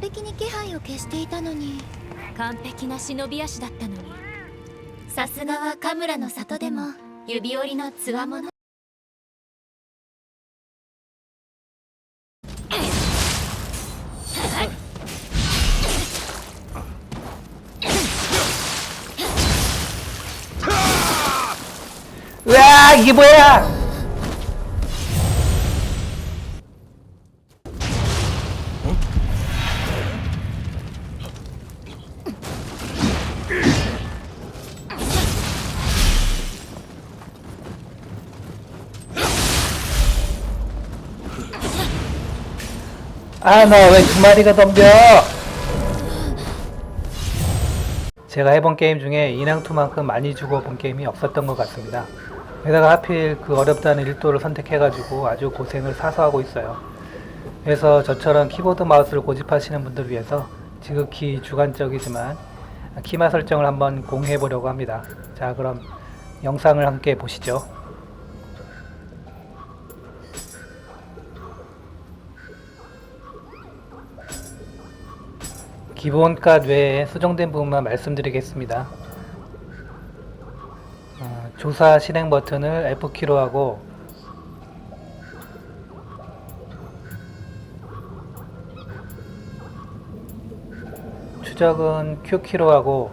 璧に気配を消していたのに。完璧な忍び足だったのに。さすがはカムラの里でも指折りの強者。うわーギボヤ 아, 너왜두 마리가 덤벼? 제가 해본 게임 중에 인왕투만큼 많이 죽어본 게임이 없었던 것 같습니다. 게다가 하필 그 어렵다는 일도를 선택해가지고 아주 고생을 사서 하고 있어요. 그래서 저처럼 키보드 마우스를 고집하시는 분들을 위해서 지극히 주관적이지만 키마 설정을 한번 공유해 보려고 합니다. 자, 그럼 영상을 함께 보시죠. 기본값 외에 수정된 부분만 말씀드리겠습니다. 어, 조사 실행 버튼을 F키로 하고 추적은 Q키로 하고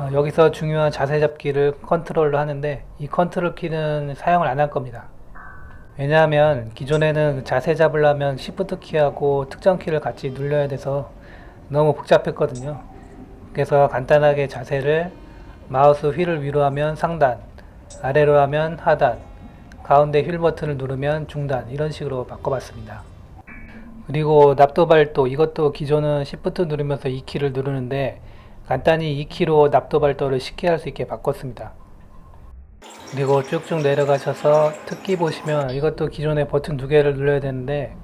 어, 여기서 중요한 자세 잡기를 컨트롤로 하는데 이 컨트롤 키는 사용을 안 할 겁니다. 왜냐하면 기존에는 자세 잡으려면 Shift 키하고 특정 키를 같이 눌러야 돼서 너무 복잡했거든요. 그래서 간단하게 자세를 마우스 휠을 위로 하면 상단, 아래로 하면 하단, 가운데 휠 버튼을 누르면 중단 이런 식으로 바꿔봤습니다. 그리고 납도발도 이것도 기존은 Shift 누르면서 2키를 누르는데 간단히 2키로 납도발도를 쉽게 할 수 있게 바꿨습니다. 그리고 쭉쭉 내려가셔서 특기 보시면 이것도 기존에 버튼 두 개를 눌러야 되는데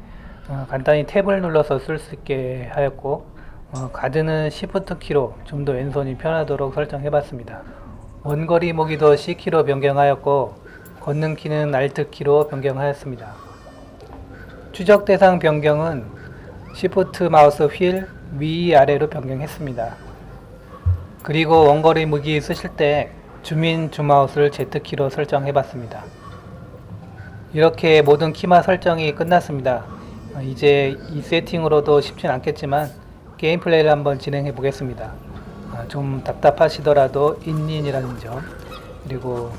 어, 간단히 탭을 눌러서 쓸 수 있게 하였고 어, 가드는 Shift 키로 좀 더 왼손이 편하도록 설정해 봤습니다. 원거리 모기도 C키로 변경하였고 걷는 키는 Alt 키로 변경하였습니다. 추적 대상 변경은 Shift 마우스 휠 위아래로 변경했습니다. 그리고 원거리 무기 쓰실 때 주민 주마우스를 Z키로 설정해 봤습니다. 이렇게 모든 키마 설정이 끝났습니다. 어, 이제 이 세팅으로도 쉽진 않겠지만 게임 플레이를 한번 진행해 보겠습니다. 아, 좀 답답하시더라도 인인이라는 점 그리고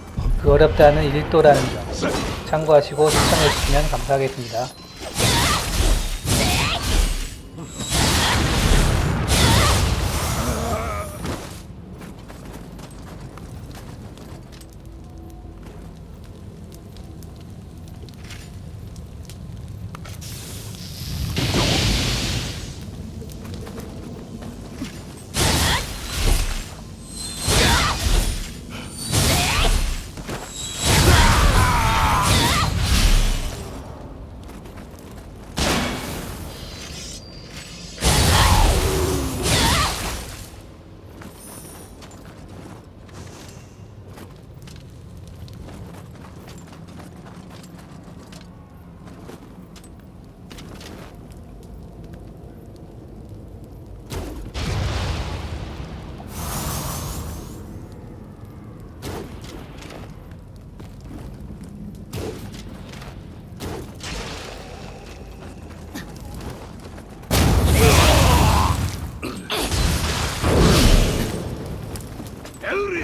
그 어렵다는 일도라는 점 참고하시고 시청해 주시면 감사하겠습니다. ಎಲ್ರಿ